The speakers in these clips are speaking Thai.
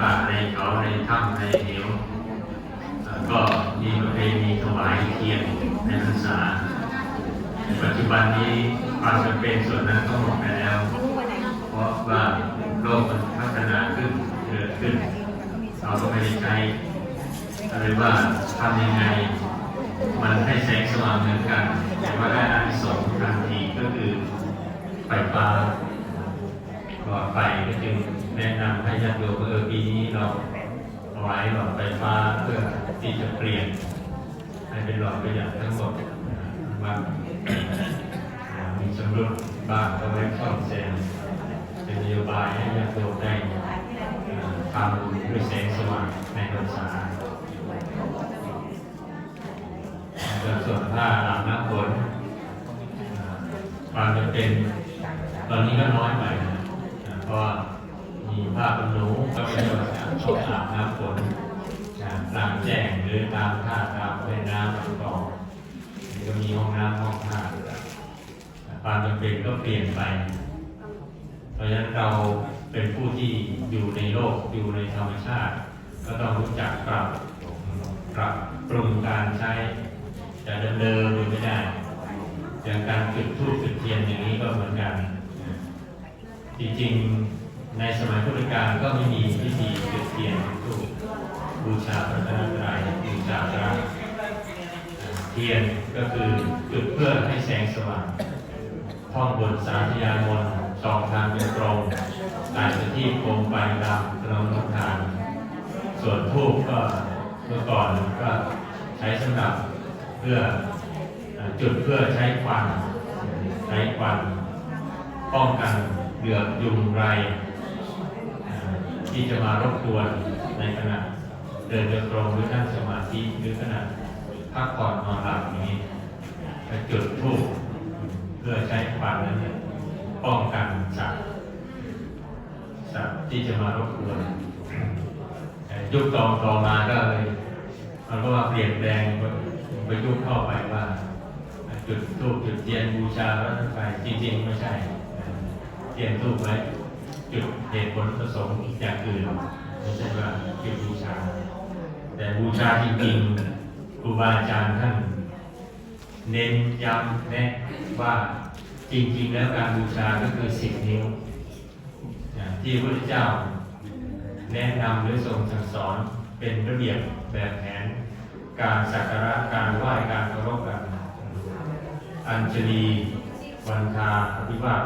ป่าในเขาในถ้ำในเหวเอ่อก็มีประเพณีถวายเทียนในพรรษาในปัจจุบันนี้ความจำเป็นส่วนนั้นก็หมดไปแล้ว เพราะว่าโลกมันพัฒนาขึ้นเกิดขึ้น เราก็ไม่ได้ใช้อะไรว่าทำยังไง มันให้แสงสว่างเหมือนกัน แต่ว่าได้อานิสงส์ทันทีก็คือไฟฟ้าหลอไฟก็จึง แนะนำให้ญาติโยมเออปีนี้เราเอาไว้หลอดไฟฟ้าเพื่อที่จะเปลี่ยนให้เป็นหลอดประหยัดทั้งหมดว่ามีชำรุดบ้างก็ไว้ซ่อมแซมเป็นนโยบายให้ญาติโยมได้ทำด้วยแสงสว่างในพรรษาส่วนผ้าอาบน้ำฝนอ่าความจำเป็นตอนนี้ก็น้อยไปนะเพราะ ว่ามีผ้าขนหนูก็เป็นตัวอย่างของอาบน้ำฝนอ่ากลางแจ้งหรือตามท่าตามแม่น้ำต่างนี่ก็มีห้องน้ำห้องท่าอ่ความจำเป็นก็เปลี่ยนไป เพราะฉะนั้นเราเป็นผู้ที่อยู่ในโลกอยู่ในธรรมชาติ ก็ต้องรู้จักปรับปรับปรุงการใช้จะเดิมๆอยู่ไม่ได้อย่างการจุดธูปจุดเทียนอย่างนี้ก็เหมือนกัน จริงๆ ในสมัยพุทธกาลก็ไม่มีพิธีจุดเทียนจุดธูปบูชาพระรัตนตรัยบูชาพระเทียนก็คือจุดเพื่อให้แสงสว่างท่องบนสาธยายมนสองทางเป็นตรงตายไปที่โคมไฟดำเราลทานส่วนทูบก็เมื่อก่อนก็ใช้สำหรับเพื่อจุดเพื่อใช้ควันใช้ควันป้องกันเหลือบยุงไร ที่จะมารบกวนในขณะเดินเดินตรงหรือนั่งสมาธิหรือขณะพักผ่อนนอนหลับนี้จุดทูบเพื่อใช้ควันนั้นเนี่ยป้องกันสัตว์สัตว์ที่จะมารบกวนยุคต่อต่อมาก็เลยมันก็ว่าเปลี่ยนแปลงไปยุคเข้าไปว่า จุดทูบจุดเทียนบูชาพระไปจริง ๆ ไม่ใช่เทียนทูบไว้ จุดเหตุผลประสงค์อย่างอื่นไม่ใช่ว่าจุดบูชา แต่บูชาจริงๆครูบาอาจารย์ท่านเน้นย้ำแนะว่าจริงๆ แล้วการบูชาก็คือสิบนิ้วอย่างที่พระพุทธเจ้า แนะนำหรือทรงสั่งสอนเป็นระเบียบแบบแผน การสักการะการไหว้การเคารพกันอัญชลีวันทาอภิวาท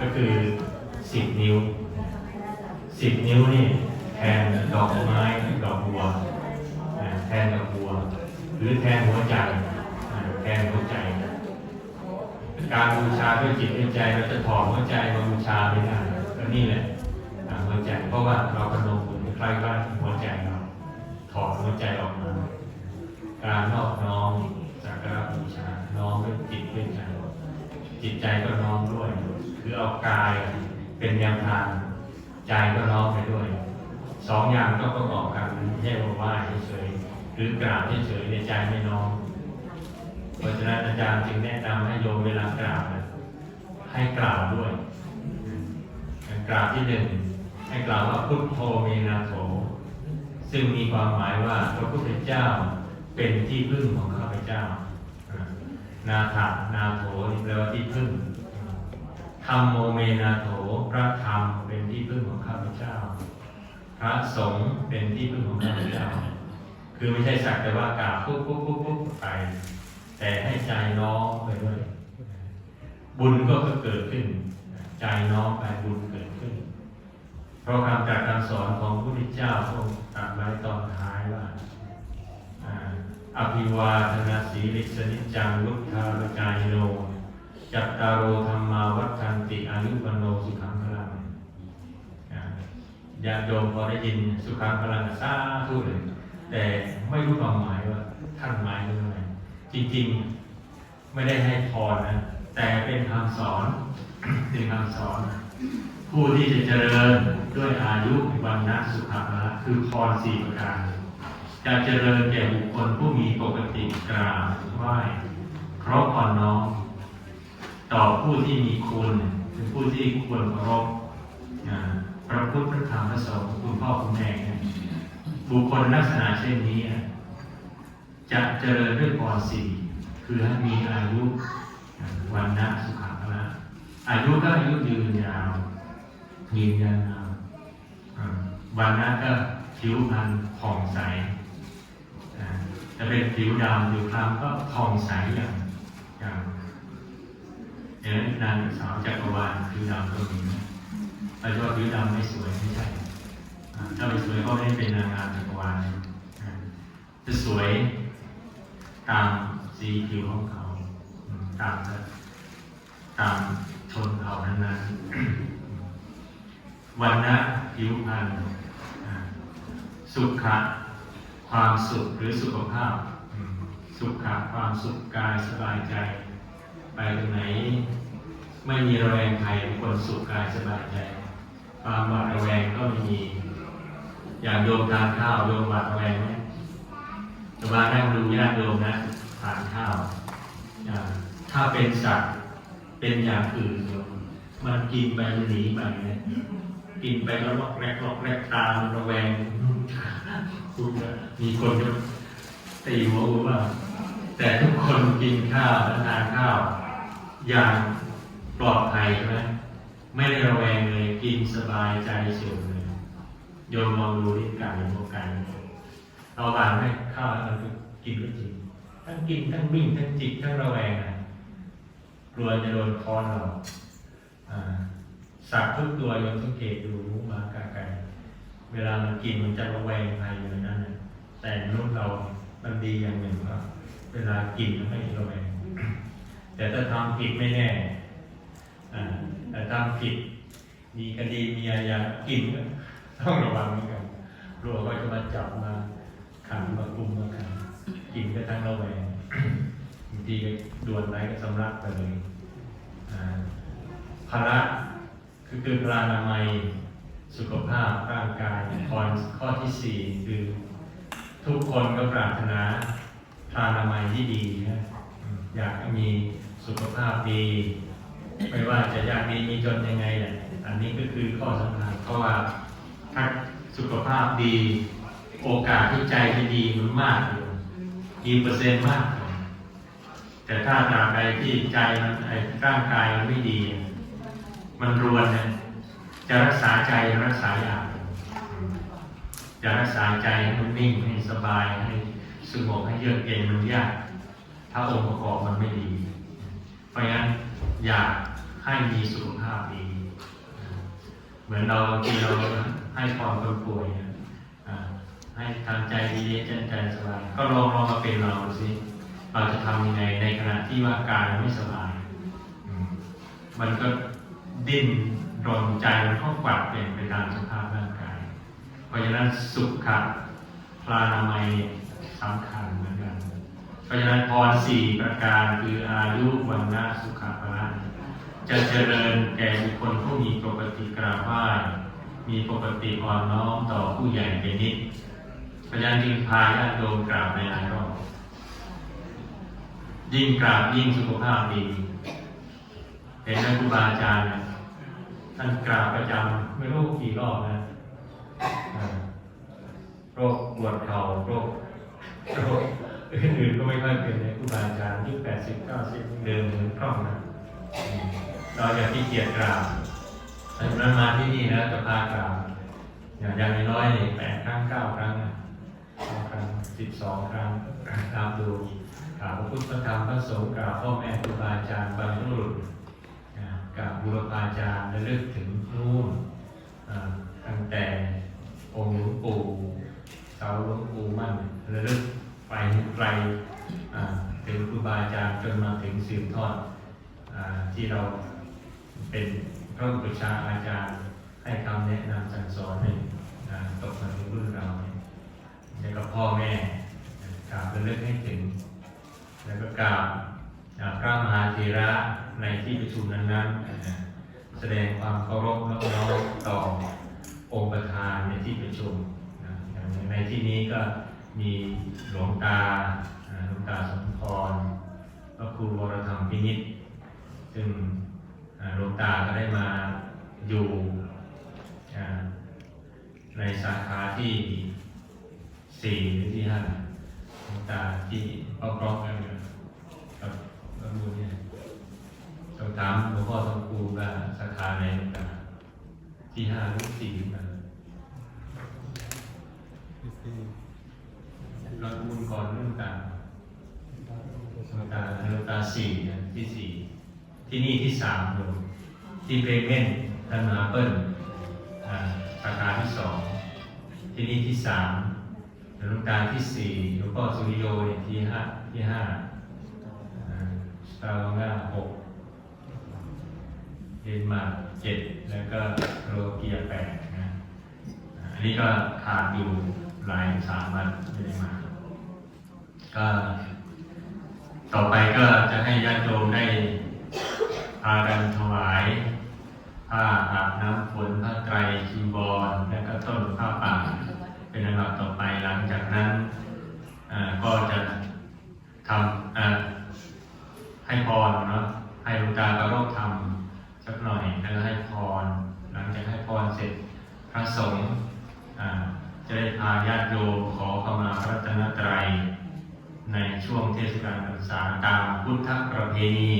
ก็คือ สิบนิ้วสิบนิ้วนี่แทนดอกไม้ดอกบัวแทนดอกบัว หรือแทนหัวใจแทนหัวใจ การบูชาด้วยจิตด้วยใจเราจะถอดหัวใจมาบูชาไม่ได้ก็นี่แหละหัวใจเพราะว่าเราพนมมือใกล้บ้านหัวใจเราถอดหัวใจออกมา การนอบน้อมสักการะบูชาน้อมด้วยจิตด้วยใจจิตใจก็น้อมด้วย คือเอากาย เป็นยามทางใจก็น้อมไปด้วยสองอย่างก็ประกอบกันไม่ใช่ว่าไหว้เฉยหรือกราบเฉยในใจไม่น้อมเพราะฉะนั้นอาจารย์จึงแนะนำให้โยมเวลากราบให้กล่าวด้วยกล่าวที่หนึ่งให้กล่าวว่าพุทโธเมนาโถซึ่งมีความหมายว่าพระพุทธเจ้าเป็นที่พึ่งของข้าพเจ้า นาถานาโถนี่แปลว่าที่พึ่ง ธรรมโมเมนาโถพระธรรมเป็นที่พึ่งของข้าพเจ้า พระสงฆ์เป็นที่พึ่งของข้าพเจ้า คือไม่ใช่สักแต่ว่ากราบปุ๊บปุ๊บปุ๊บปุ๊บไป แต่ให้ใจน้อมไปด้วย บุญก็เกิดขึ้น ใจน้อมไปบุญเกิดขึ้น เพราะคำตรัสคำสอนของพระพุทธเจ้าทรงตรัสไว้ตอนท้ายว่าอภิวาทนาสีลิสนิจังลุกทารจายโน จัตตารโอธรรมาวัฏันติอายุปนโนสุขังพลังอ่าญาติโยมพอได้ยินสุขังพลังซาทุเลย แต่ไม่รู้ความหมายว่าท่านหมายถึงอะไรจริงๆไม่ได้ให้พรนะ แต่เป็นคำสอนเป็นคำสอน ผู้ที่จะเจริญด้วยอายุวันนะสุขภาละคือพรสี่ประการจะเจริญแก่บุคคลผู้มีปกติกราบไหว้เพราะอ่อนน้อม ต่อผู้ที่มีคุณเป็นผู้ที่ควรเคารพอ่าประพุทธพระธรรมพระสงฆ์คุณพ่อคุณแม่เนี่ยบุคคลลักษณะเช่นนี้ จะเจริญด้วยพรสี่คือมีอายุวันนะสุขภาพอายุก็อายุยืนยาวยืนยาวอ่าวันนะก็ผิวพรรณผ่องใสจะเป็นผิวดำผิวคล้ำก็ผ่องใสอย่างอย่าง อย่างนางสาวจักรวาลผิวดำก็มีนะแต่ว่าผิวดำไม่สวยไม่ใช่ถ้าไม่สวยก็ไม่ได้เป็นนางงามจักรวาลจะสวยตามสีผิวของเขาอืมตามตามชนเขานั้นๆวันนะผิวพรรณอ่าสุขะความสุขหรือสุขภาพ สุขะความสุขกายสบายใจ ไปตรงไหน ไม่มีระแวงภัยเป็นคนสุขกายสบายใจ ความหวาดระแวงก็ไม่มี อย่างโยมทานข้าวโยมหวาดระแวงไหมจะมานั่งดูญาติโยมนะทานข้าวถ้าเป็นสัตว์เป็นอย่างอื่นโยมมันกินไปมันหนีไปเนกินไปแล้วล็อกแรกล็อกแรกตามระแวงคุณมีคนจะตีหัวกูว่า แต่ทุกคนกินข้าวและทานข้าว อย่างปลอดภัยใช่ไหมไม่ได้ระแวงเลยกินสบายใจเฉยเลยโยมลองดูที่ไก่โมไก่เราวางให้ข้าวเรากินก็จริงทั้งกินทั้งวิ่งทั้งจิกทั้งระแวงอะกลัวจะโดนคอนเราอ่าสัตว์ทุกตัวโยมสังเกตดูหมูหมากาไก่เวลามันกินมันจะระแวงภัยอยู่นนั้นน่ะแต่มนุษย์เรามันดีอย่างหนึ่งว่าเวลากินมันไม่ระแวง แต่ถ้าทำผิดไม่แน่แต่ทำผิด มีคดีมีอาญากินต้องระวังเหมือนกันกลัวว่าจะมาจับมาขังมากุมมาขังกินก็ทั้งระแวงบางทีก็ดวนไรก็สำลักไปเลยอ่าภาระคือคือพลานามัยสุขภาพร่างกายข้อข้อที่สี่คือ ทุกคนก็ปรารถนาพลานามัยที่ดีนะ อยากให้มีสุขภาพดี ไม่ว่าจะยากดีมีจนยังไงเนี่ยอันนี้ก็คือข้อสำคัญเพราะว่าถ้าสุขภาพดี โอกาสที่ใจจะดีมันมากอยู่มีเปอร์เซ็นต์มากกว่าแต่ถ้าตราบใดที่ใจมันไอ้ร่างกายมันไม่ดี มันรวนเนี่ยจะรักษาใจรักษาอยากจะรักษาใจให้มันนิ่งให้สบายให้สงบให้เยือกเย็นมันยาก ถ้าองค์ประกอบมันไม่ดี เพราะงั้นอยากให้มีสุขภาพดี เหมือนเราบางทีเราให้ความคนป่วยนะให้ทำใจดีใจใจสบายก็ลองลองมาเป็นเราสิเราจะทำยังไงในขณะที่ว่ากายไม่สบายมันก็ดิ้นรนใจมันก็กวัดเปลี่ยนไปตามสภาพร่างกาย เพราะฉะนั้นสุขะพลานามัยสำคัญเหมือนกัน เพ ราะฉะนั้นพรสี่ประการคืออายุวันนะสุขภาพจะเจริญแก่บุคคลผู้มีปกติกราบไหว้มีปกติอ่อนน้อมต่อผู้ใหญ่เป็นนิดเพราะฉะนั้นจึงพาญาติโยมกราบในหลายรอบยิ่งกราบยิ่งสุขภาพดีเห็นไหมครูบาอาจารย์ท่านกราบประจำไม่รู้กี่รอบนะโรคปวดเข่าโรคโรค อื่นก็ไม่ค่อยเป็นเลยครูบาอาจารย์ยุแปดสิบเก้าสิบเดินเหมือนคล่องนะเราอย่าที่เกียจกราบแต่นั้นมาที่นี่นะจะพากราบอย่างอย่างน้อยแปดครั้งเก้าครั้งนะเก้าครั้งสิบสองครั้งตามดูกราบพระพุทธธรรมพระสงฆ์กราบพ่อแม่ครูบาอาจารย์บรรพบุรุษนกับบุรพาจารย์ระลึกถึงนู่นตั้งแต่องค์หลวงปู่เสาหลวงปู่มั่นระลึก ไปไกลถึงครูบาอาจารย์จนมาถึงสืบทอดอที่เราเป็นพระอุปชาอาจารย์ให้คำแนะนำสั่งสอนให้ตกมาถึงรุ่นเราเนี่ยแล้วก็พ่อแม่กราบระลึกให้ถึง แล้วก็กราบพระมหาเถระในที่ประชุมนั้นๆ แสดงความเคารพและน้อมต่อองค์ประธานในที่ประชุมในที่นี้ก็ มีหลวงตาหลวงตาสมพรพระครูวรธรรมพินิษซึ่งหลวงตาก็ได้มาอยู่ในสาขาที่สี่หรือที่ห้าหลวงตาที่พร้อมกันกับกับมูเนี่ยต้องถามหลวงพ่อทองคูว่าสาขาไหนหลวงตาที่ห้าหรือสี่หรือเปล่า เราบุญก่อนเรื่องการหลวงตาหลวงตาสี่นะที่สี่ที่นี่ที่สามโยที่เบรเมนท่นมหาเปิ้ลอ่าสาขาที่สองที่นี่ที่สามหลวงตาที่สี่หลวงพ่อสุริโยที่ห้าที่ห้าสตาร์วังกาหกเดนมาร์กเจ็ดแล้วก็โรเกียแปดนะอันนี้ก็ขาดอยู่หลายสามวันไม่ได้มา ก็ต่อไปก็จะให้ญาติโยมได้พากันถวายผ้าอาบน้ำฝนผ้าไตรจีวรและก็ต้นผ้าป่าเป็นลำดับต่อไปหลังจากนั้นก็จะทำให้พรเนาะให้ลวงตาประโรคธรรมสักหน่อยแล้วให้พร หลังจากให้พรเสร็จพระสงฆ์จะได้พาญาติโยมขอเข้ามาพระรัตนตรัย ในช่วงเทศกาลพรรษาตามพุทธประเพณี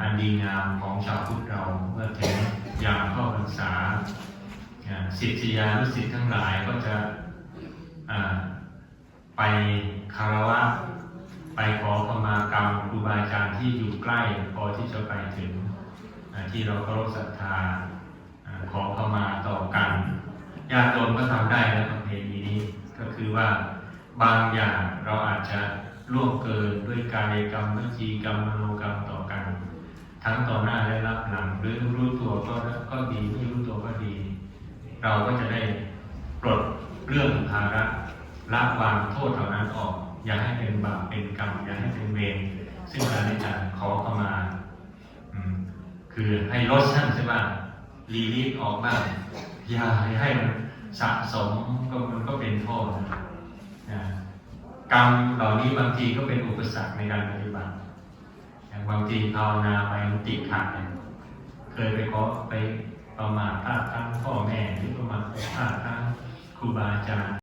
อันดีงามของชาวพุทธเราเมื่อถึงยามเข้าพรรษาอ่าศิษยานุศิษย์ทั้งหลายก็จะไปคารวะไปขอขมากรรมครูบาอาจารย์ที่อยู่ใกล้พอที่จะไปถึงที่เราเคารพศรัทธาขอขมาต่อกันญาติโยมก็ทำได้นะประเพณีนี้ก็คือว่า บางอย่างเราอาจจะล่วงเกินด้วยกายกรรมวิจีกรรมมโนกรรมต่อกัน ทั้งต่อหน้าและรับหลังหรือรู้ตัวก็ก็ดีไม่รู้ตัวก็ดี เราก็จะได้ปลดเรื่องภาระละวางโทษเหล่านั้นออก อย่าให้เป็นบาปเป็นกรรมอย่าให้เป็นเวรซึ่งการในการขอเข้ามาคือให้ลดชั้นใช่ไหมรีลีฟออกบ้างอย่าให้มันสะสมก็มันก็เป็นโทษนะ กรรมเหล่านี้บางทีก็เป็นอุปสรรคในการปฏิบัติอย่างบางทีภาวนาไปมันติดขัดเนี่ยเคยไปขอไปประมาทพลาดทั้งพ่อแม่หรือประมาทพลาดทั้งครูบาอาจารย์